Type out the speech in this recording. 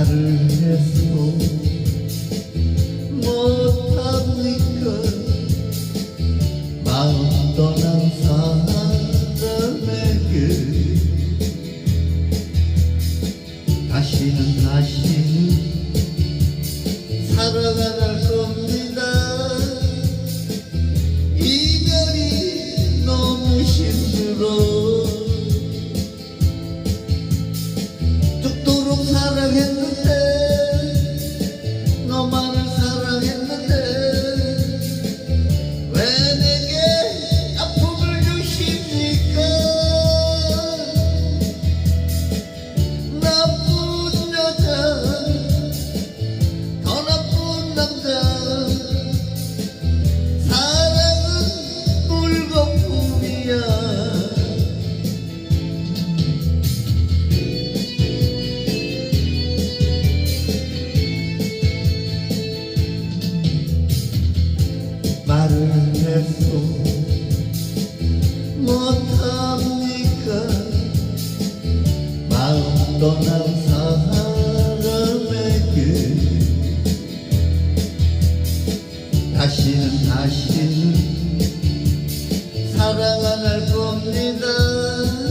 말을 해도 못합니까 마음 떠난 사람에게. 다시는 다시는 살아가날 말도 못합니까? 마음 떠난 사람에게 다시는 다시는 사랑 안 할 겁니다.